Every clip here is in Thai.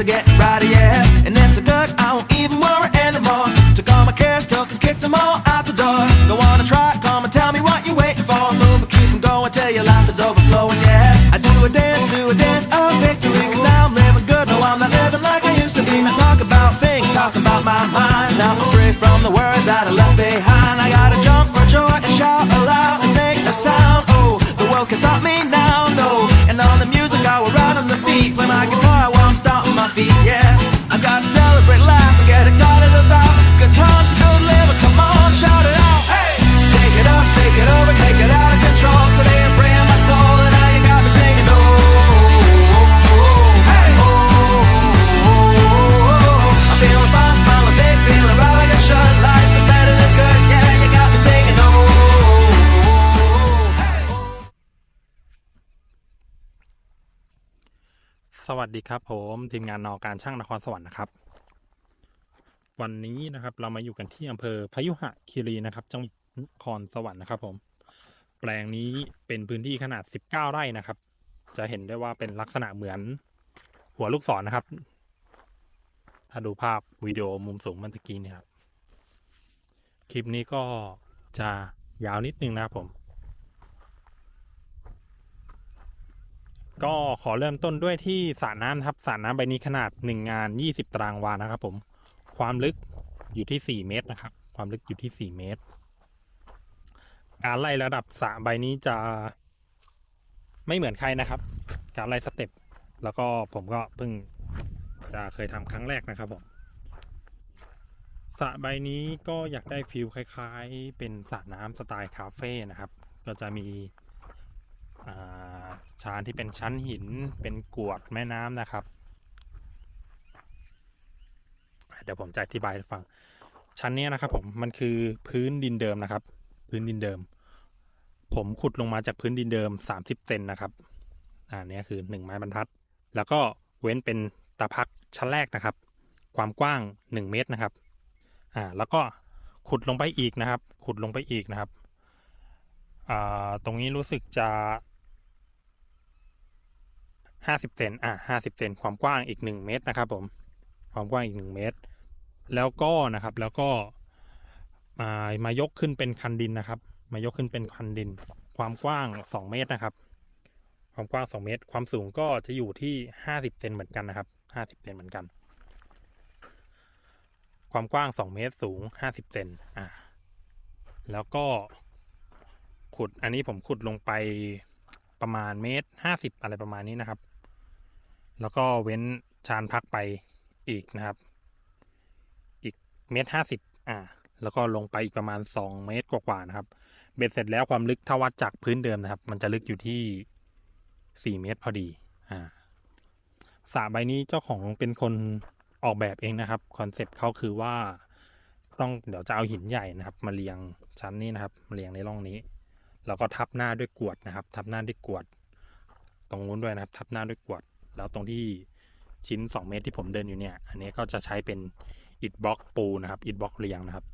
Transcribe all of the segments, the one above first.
are getting brighter, yeah. And it's so good, I won't even worry anymore. Took all my cares, took and kicked them all out the door. Go on and try, come and tell me what you're waiting for. Move and keep keep 'em going till your life is overflowing, yeah. I do a dance, do a dance of victory, cause now I'm living good, no, I'm not living like I used to be. I talk about things, talk about my mind. Now I'm free from the words that I left yeah. สวัสดีครับผมทีมงานนอการช่างนครสวรรค์นะครับ วันนี้นะครับเรามาอยู่กันที่อำเภอพยุหะคีรีนะครับ จังหวัดนครสวรรค์นะครับ ผม แปลงนี้เป็นพื้นที่ขนาด 19 ไร่นะครับ จะเห็นได้ว่าเป็นลักษณะเหมือนหัวลูกศรนะครับ ถ้าดูภาพวิดีโอมุมสูงเมันตะกี้เนี่ยครับ คลิปนี้ก็จะยาวนิดนึงนะครับผม ก็ขอเริ่มต้นด้วยที่สระน้ำครับสระน้ำใบนี้ขนาด 1 งาน 20 ตารางวานะครับผม ความลึกอยู่ที่ 4 เมตรนะครับ ความลึกอยู่ที่ 4 เมตร การไล่ระดับสระใบนี้จะไม่เหมือนใครนะครับ การไล่สเต็ปแล้วก็ผมก็เพิ่งจะเคยทำครั้งแรกนะครับผมสระใบนี้ก็อยากได้ฟิลคล้าย ๆ เป็นสระน้ำสไตล์คาเฟ่นะครับ ก็จะมีอ่า ชานที่เป็นชั้นหินเป็นกวดแม่น้ำนะครับ เดี๋ยวผมจะอธิบายให้ฟัง ชั้นเนี้ยนะครับ ผมมันคือพื้นดินเดิมนะครับ พื้นดินเดิม ผมขุดลงมาจากพื้นดินเดิม 30เซนนะครับอ่าเนี้ยคือหนึ่งไม้บรรทัด แล้วก็เว้นเป็นตาพักชั้นแรกนะครับ ความกว้าง 1 เมตรนะครับอ่าแล้วก็ขุดลงไปอีกนะครับ ขุดลงไปอีกนะครับอ่าตรงนี้รู้สึกจะ ห้าสิบเซนอะห้าสิบเซนความกว้างอีกหนึ่งเมตรนะครับ ผม ความกว้างอีกหนึ่งเมตร แล้วก็นะครับ แล้วก็มามายกขึ้นเป็นคันดินนะครับ มายกขึ้นเป็นคันดิน ความกว้างสองเมตรนะครับ ความกว้างสองเมตร ความสูงก็จะอยู่ที่ห้าสิบเซนเหมือนกันนะครับห้าสิบเซนเหมือนกัน ความกว้างสองเมตรสูงห้าสิบเซนอะแล้วก็ขุดอันนี้ผมขุดลงไปประมาณเมตรห้าสิบอะไรประมาณนี้นะครับ แล้วก็เว้นชานพักไปอีกนะครับ อีกเมตรห้าสิบอ่า แล้วก็ลงไปอีกประมาณสองเมตรกว่าๆนะครับ เบ็ดเสร็จแล้วความลึกถ้าวัดจากพื้นเดิมนะครับ มันจะลึกอยู่ที่สี่เมตรพอดี อ่าสระใบนี้เจ้าของเป็นคนออกแบบเองนะครับ คอนเซปต์เขาคือว่าต้องเดี๋ยวจะเอาหินใหญ่นะครับ มาเรียงชั้นนี้นะครับมาเรียงในร่องนี้ แล้วก็ทับหน้าด้วยกรวดนะครับ ทับหน้าด้วยกรวด ตรงนู้นด้วยนะครับ ทับหน้าด้วยกรวด แล้วตรงที่ชิ้น 2 เมตรที่ผมเดินอยู่เนี่ย อันนี้ก็จะใช้เป็นอิฐบล็อกปูนะครับอิฐบล็อกเรียงนะครับ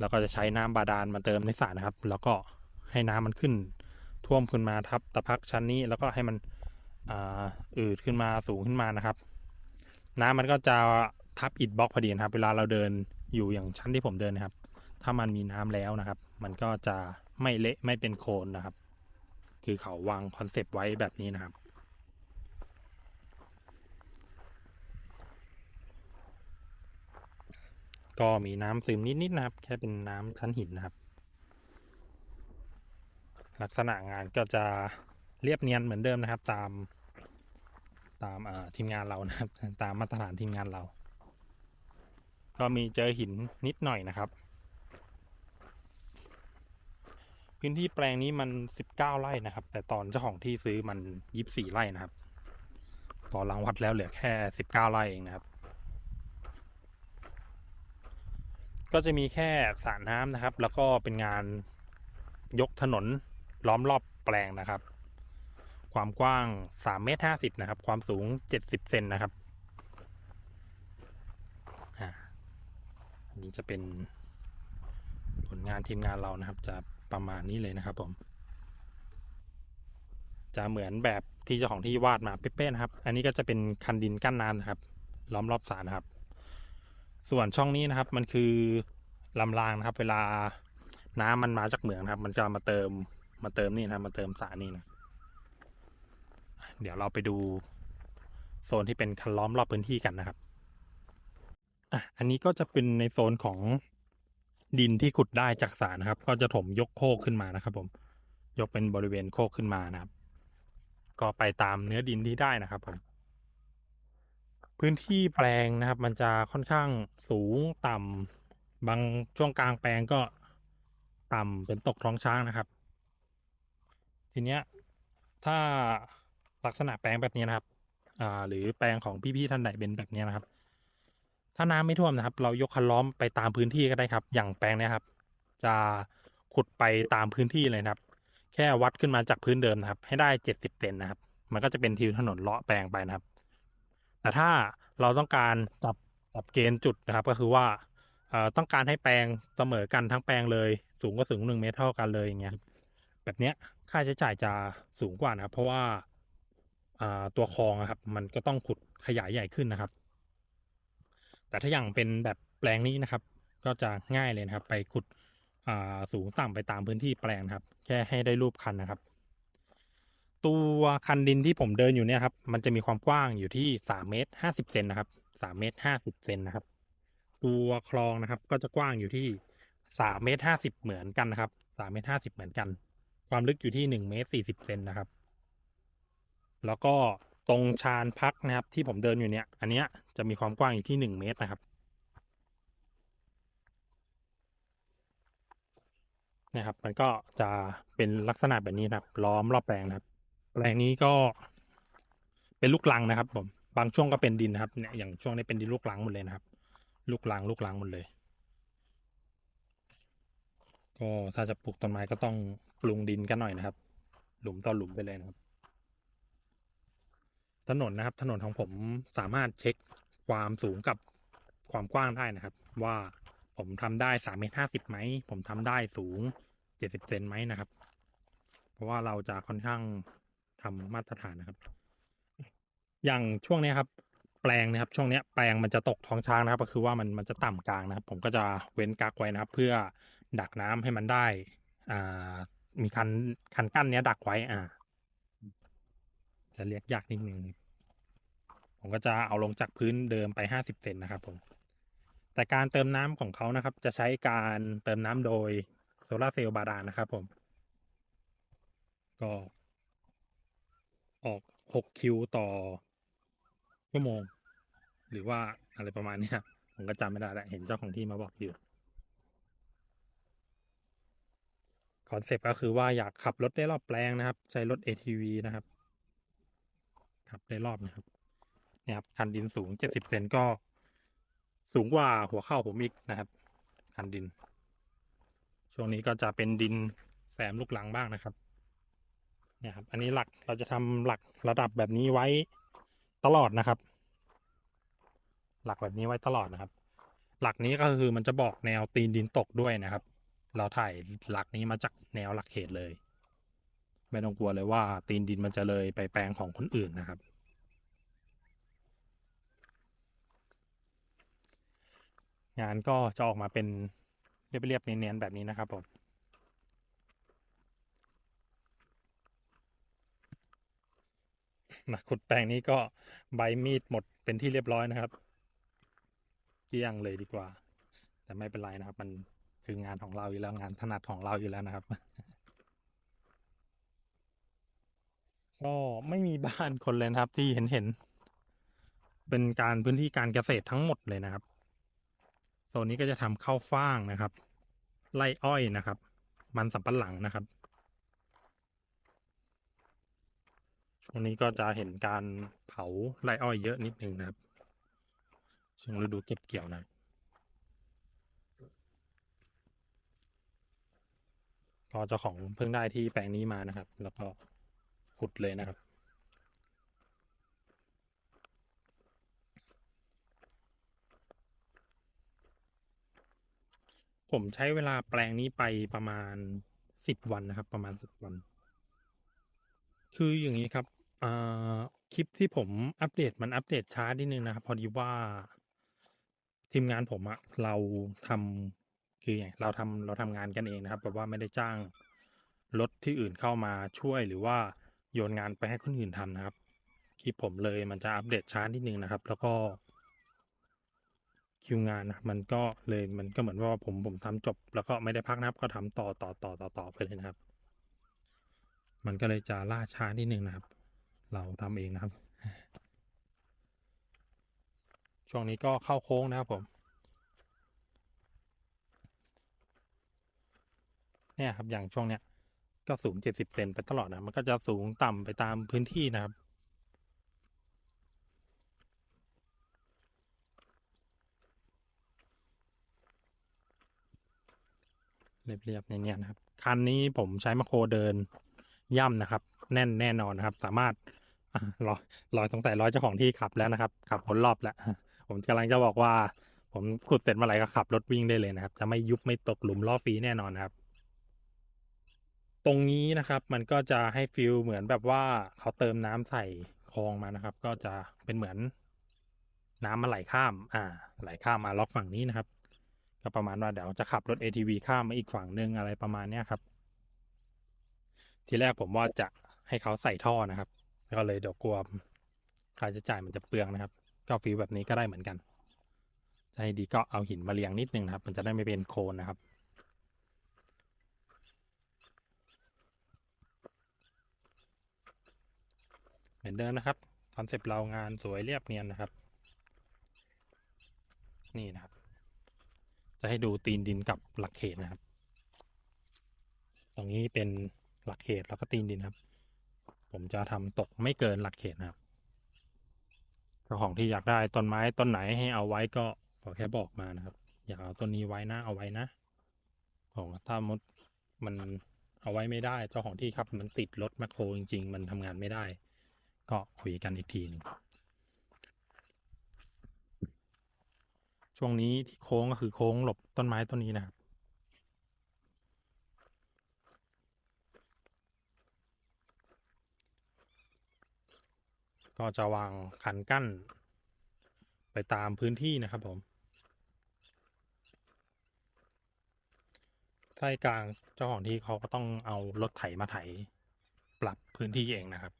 แล้วก็จะใช้น้ำบาดาลมาเติมในสระนะครับ แล้วก็ให้น้ำมันขึ้น ท่วมขึ้นมาทับตะพักชั้นนี้แล้วก็ให้มันอืดขึ้นมาสูงขึ้นมานะครับ น้ำมันก็จะทับอิฐบล็อกพอดีนะครับ เวลาเราเดินอยู่อย่างชั้นที่ผมเดินนะครับ ถ้ามันมีน้ำแล้วนะครับ มันก็จะไม่เละไม่เป็นโคลนนะครับ คือเขาวางคอนเซปต์ไว้แบบนี้นะครับ ก็มีน้ำซึมนิดๆนะครับ แค่เป็นน้ำชั้นหินนะครับ ลักษณะงานก็จะเรียบเนียนเหมือนเดิมนะครับ ตามตามทีมงานเรานะครับ ตามมาตรฐานทีมงานเรา ก็มีเจอหินนิดหน่อยนะครับ พื้นที่แปลงนี้มัน 19 ไร่นะครับ แต่ตอนเจ้าของที่ซื้อมัน 24 ไร่นะครับ ตอนหลังวัดแล้วเหลือแค่ 19 ไร่เองนะครับ ก็จะมีแค่สระน้ำนะครับ แล้วก็เป็นงานยกถนนล้อมรอบแปลงนะครับ ความกว้าง3เมตร50นะครับ ความสูง 70เซนนะครับอ่าอันนี้จะเป็นผลงานทีมงานเรานะครับ จะประมาณนี้เลยนะครับ ผม จะเหมือนแบบที่เจ้าของที่วาดมาเป๊ะๆนะครับ อันนี้ก็จะเป็นคันดินกั้นน้ำนะครับ ล้อมรอบสรนะครับ ส่วนช่องนี้นะครับ มันคือลำรางนะครับ เวลาน้ำมันมาจากเหมืองครับ มันจะมาเติมมาเติมนี่นะมาเติมสระนี่นะเดี๋ยวเราไปดูโซนที่เป็นคันล้อมรอบพื้นที่กันนะครับอะอันนี้ก็จะเป็นในโซนของดินที่ขุดได้จากสรนะครับ ก็จะถมยกโคกขึ้นมานะครับ ผม ยกเป็นบริเวณโคกขึ้นมานะครับ ก็ไปตามเนื้อดินที่ได้นะครับผม พื้นที่แปลงนะครับ มันจะค่อนข้างสูงต่ำบางช่วงกลางแปลงก็ต่ำเป็นตกท้องช้างนะครับ ทีเนี้ยถ้าลักษณะแปลงแบบนี้นะครับอ่าหรือแปลงของพี่ๆท่านใดเป็นแบบนี้นะครับ ถ้าน้ำไม่ท่วมนะครับ เรายกคันล้อมไปตามพื้นที่ก็ได้ครับ อย่างแปลงเนี้ยครับ จะขุดไปตามพื้นที่เลยนะครับ แค่วัดขึ้นมาจากพื้นเดิมนะครับ ให้ได้เจ็ดสิบเซนนะครับ มันก็จะเป็นทิวถนนเลาะแปลงไปนะครับ แต่ถ้าเราต้องการจับจับเกณฑ์จุดนะครับ ก็คือว่าต้องการให้แปลงเสมอกันทั้งแปลงเลย สูงก็สูงหนึ่งเมตรเท่ากันเลยอย่างเงี้ยแบบเนี้ยค่าใช้จ่ายจะสูงกว่านะครับ เพราะว่าตัวคลองครับ มันก็ต้องขุดขยายใหญ่ขึ้นนะครับ แต่ถ้าอย่างเป็นแบบแปลงนี้นะครับ ก็จะง่ายเลยนะครับ ไปขุดสูงต่ำไปตามพื้นที่แปลงครับ แค่ให้ได้รูปคันนะครับ ตัวคันดินที่ผมเดินอยู่เนี่ยครับ มันจะมีความกว้างอยู่ที่สามเมตรห้าสิบเซนนะครับสามเมตรห้าสิบเซนนะครับ ตัวคลองนะครับ ก็จะกว้างอยู่ที่สามเมตรห้าสิบเหมือนกันนะครับสามเมตรห้าสิบเหมือนกัน ความลึกอยู่ที่หนึ่งเมตรสี่สิบเซนนะครับ แล้วก็ตรงชานพักนะครับ ที่ผมเดินอยู่เนี่ย อันเนี้ยจะมีความกว้างอยู่ที่หนึ่งเมตรนะครับนะครับ มันก็จะเป็นลักษณะแบบนี้นะครับ ล้อมรอบแปลงนะครับ แปลงนี้ก็เป็นลูกลังนะครับ ผม บางช่วงก็เป็นดินนะครับเนี่ยอย่างช่วงนี้เป็นดินลูกลังหมดเลยนะครับ ลูกลังลูกลังหมดเลย ก็ถ้าจะปลูกต้นไม้ก็ต้องปรุงดินกันหน่อยนะครับ หลุมต่อหลุมไปเลยนะครับ ถนนนะครับ ถนนของผมสามารถเช็คความสูงกับความกว้างได้นะครับ ว่าผมทำได้สามเมตรห้าสิบไหมผมทำได้สูงเจ็ดสิบเซนไหมนะครับ เพราะว่าเราจะค่อนข้าง ทำมาตรฐานนะครับ อย่างช่วงนี้ครับ แปลงนะครับ ช่วงนี้แปลงมันจะตกท้องช้างนะครับ ก็คือว่ามันมันจะต่ำกลางนะครับ ผมก็จะเว้นกักไว้นะครับ เพื่อดักน้ำให้มันได้ อ่า มีคันคันกั้นเนี้ยดักไว้ อ่า จะเรียกยากนิดนึงผมก็จะเอาลงจากพื้นเดิมไปห้าสิบเซนนะครับ ผม แต่การเติมน้ำของเขานะครับ จะใช้การเติมน้ำโดยโซลาร์เซลล์บาดาลนะครับ ผม ก็ ออกหกคิวต่อชั่วโมง หรือว่าอะไรประมาณเนี้ยผมก็จำไม่ได้แล้วเห็นเจ้าของที่มาบอกอยู่คอนเซปต์ก็คือว่าอยากขับรถได้รอบแปลงนะครับ ใช้รถ ATV นะครับ ขับได้รอบนะครับเนี่ยครับคันดินสูงเจ็ดสิบเซนก็สูงกว่าหัวเข่าผมอีกนะครับ คันดิน ช่วงนี้ก็จะเป็นดินแสมลูกหลังบ้างนะครับ นี่ยครับ อันนี้หลักเราจะทำหลักระดับแบบนี้ไว้ตลอดนะครับ หลักแบบนี้ไว้ตลอดนะครับ หลักนี้ก็คือมันจะบอกแนวตีนดินตกด้วยนะครับ เราถ่ายหลักนี้มาจากแนวหลักเขตเลย ไม่ต้องกลัวเลยว่าตีนดินมันจะเลยไปแปลงของคนอื่นนะครับ งานก็จะออกมาเป็นเรียบๆเนียนๆแบบนี้นะครับผม มาขุดแปลงนี้ก็ใบมีดหมดเป็นที่เรียบร้อยนะครับเกลี้ยงเลยดีกว่า แต่ไม่เป็นไรนะครับ มันคืองานของเราอยู่แล้วงานถนัดของเราอยู่แล้วนะครับก็ไม่มีบ้านคนเลยนะครับ ที่เห็นเห็น เป็นการพื้นที่การเกษตรทั้งหมดเลยนะครับโซนนี้ก็จะทำข้าวฟ่างนะครับ ไร่อ้อยนะครับ มันสำปะหลังนะครับ ช่วงนี้ก็จะเห็นการเผาไรอ้อยเยอะนิดนึงนะครับ ช่วงฤดูเก็บเกี่ยวนะก็เจ้าของเพิ่งได้ที่แปลงนี้มานะครับ แล้วก็ขุดเลยนะครับ ผมใช้เวลาแปลงนี้ไปประมาณสิบวันนะครับ ประมาณสิบวัน คืออย่างนี้ครับ อ่า คลิปที่ผมอัปเดตมันอัปเดตช้านิดนึงนะครับ พอดีว่า ทีมงานผมอะเราทำคืออย่างเราทำเราทำงานกันเองนะครับแบบว่าไม่ได้จ้างรถที่อื่นเข้ามาช่วยหรือว่าโยนงานไปให้คนอื่นทำนะครับ คลิปผมเลยมันจะอัปเดตช้านิดนึงนะครับ แล้วก็ คิวงานนะครับมันก็เลยมันก็เหมือนว่าผมผมทำจบ แล้วก็ไม่ได้พักนะครับ ก็ทำต่อต่อต่อต่อต่อไปเลยนะครับ มันก็เลยจะล่าช้านิดนึงนะครับ เราทำเองนะครับ ช่วงนี้ก็เข้าโค้งนะครับผม เนี่ยครับอย่างช่วงเนี้ยก็สูงเจ็ดสิบเซนไปตลอดนะมันก็จะสูงต่ำไปตามพื้นที่นะครับเรียบๆเนี่ยนะครับ คันนี้ผมใช้มาโครเดิน ย่ำนะครับ แน่นแน่นอนนะครับ สามารถรอรอตั้งแต่ร้อยเจ้าของที่ขับแล้วนะครับ ขับผลรอบแล้ว ผมกำลังจะบอกว่า ผมขุดเสร็จเมื่อไหร่ก็ขับรถวิ่งได้เลยนะครับ จะไม่ยุบไม่ตกหลุมล้อฟรีแน่นอนนะครับ ตรงนี้นะครับมันก็จะให้ฟิลเหมือนแบบว่าเขาเติมน้ำใส่คลองมานะครับ ก็จะเป็นเหมือนน้ำมาไหลข้าม อ่า ไหลข้ามมาล็อกฝั่งนี้นะครับ ก็ประมาณว่าเดี๋ยวจะขับรถ ATV ข้ามมาอีกฝั่งหนึ่งอะไรประมาณเนี้ยครับ ทีแรกผมว่าจะให้เขาใส่ท่อนะครับ ก็เลยเดี๋ยวกลัวค่าใช้จ่ายมันจะเปลืองนะครับ ก็ฟีลแบบนี้ก็ได้เหมือนกันจะให้ดีก็เอาหินมาเรียงนิดนึงนะครับ มันจะได้ไม่เป็นโคลนนะครับเหมือนเดิมนะครับคอนเซปต์เรางานสวยเรียบเนียนนะครับ นี่นะครับ จะให้ดูตีนดินกับหลักเขตนะครับ ตรงนี้เป็น หลักเขตแล้วก็ตีนดินครับ ผมจะทำตกไม่เกินหลักเขตนะครับเจ้าของที่อยากได้ต้นไม้ต้นไหนให้เอาไว้ก็ขอแค่บอกมานะครับ อยากเอาต้นนี้ไว้นะเอาไว้นะ ของถ้ามดมันเอาไว้ไม่ได้ เจ้าของที่ครับมันติดรถแมคโครจริง ๆ มันทำงานไม่ได้ ก็คุยกันอีกทีหนึ่งช่วงนี้ที่โค้งก็คือโค้งหลบต้นไม้ต้นนี้นะครับ ก็จะวางคันกั้น ไปตามพื้นที่นะครับผมให้กลางเจ้าของที่เขาก็ต้องเอารถไถมาไถ ปรับพื้นที่เองนะครับ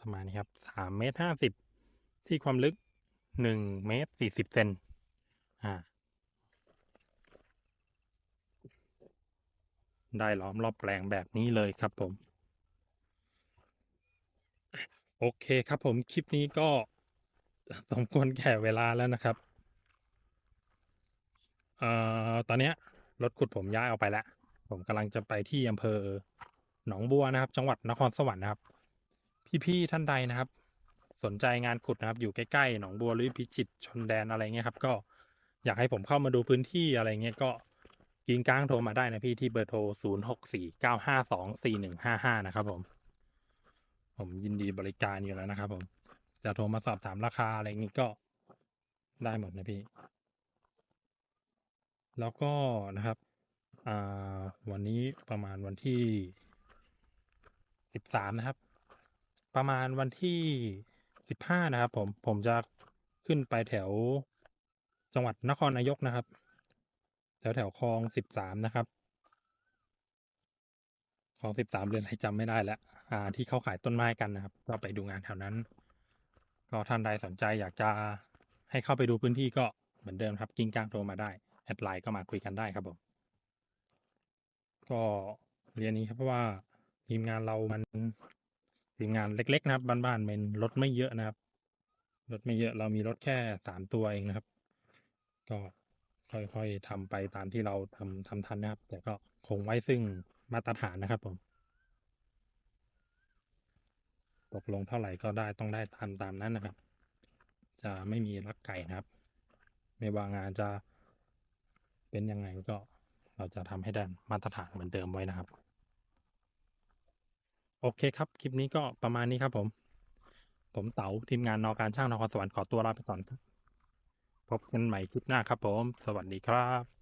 ประมาณนี้ครับสามเมตรห้าสิบที่ความลึก หนึ่งเมตรสี่สิบเซนอ่า ได้ล้อมรอบแปลงแบบนี้เลยครับผม โอเคครับผมคลิปนี้ก็สมควรแก่เวลาแล้วนะครับ เอ่อ ตอนเนี้ยรถขุดผมย้ายออกไปแล้ว ผมกำลังจะไปที่อำเภอหนองบัวนะครับ จังหวัดนครสวรรค์นะครับ พี่ๆท่านใดนะครับ สนใจงานขุดนะครับอยู่ใกล้ๆหนองบัวหรือพิจิตรชนแดนอะไรเงี้ยครับ ก็อยากให้ผมเข้ามาดูพื้นที่อะไรเงี้ยก็กินก้างโทรมาได้นะพี่ที่เบอร์โทร 0 6 4 9 5 2 4 1 5 5 นะครับผม ผมยินดีบริการอยู่แล้วนะครับผม จะโทรมาสอบถามราคาอะไรเงี้ก็ได้หมดนะพี่ แล้วก็นะครับ อ่า วันนี้ประมาณวันที่สิบสามนะครับ ประมาณวันที่ สิบห้านะครับ ผมผมจะขึ้นไปแถวจังหวัดนครนายกนะครับ แถวแถวคลองสิบสามนะครับคลองสิบสามเรือนอะไรจำไม่ได้แล้วอ่า ที่เขาขายต้นไม้กันนะครับ ก็ไปดูงานแถวนั้น ก็ท่านใดสนใจอยากจะให้เข้าไปดูพื้นที่ก็เหมือนเดิมครับกิ้งก้างโทรมาได้แอดไลน์ก็มาคุยกันได้ครับผมก็เรียนนี้ครับเพราะว่าทีมงานเรามัน ทีมงานเล็ก ๆ นะครับ บ้านๆเป็นรถไม่เยอะนะครับ รถไม่เยอะเรามีรถแค่สามตัวเองนะครับ ก็ค่อยๆทำไปตามที่เราทำทำทันนะครับ แต่ก็คงไว้ซึ่งมาตรฐานนะครับผมตกลงเท่าไหร่ก็ได้ต้องได้ตามตามนั้นนะครับ จะไม่มีลักไก่นะครับ ไม่ว่างานจะเป็นยังไงก็เราจะทำให้ได้มาตรฐานเหมือนเดิมไว้นะครับ โอเคครับ คลิปนี้ก็ประมาณนี้ครับผม ผมเต๋าทีมงานนอการช่างนครสวรรค์ขอตัวลาไปก่อนครับ พบกันใหม่คลิปหน้าครับผม สวัสดีครับ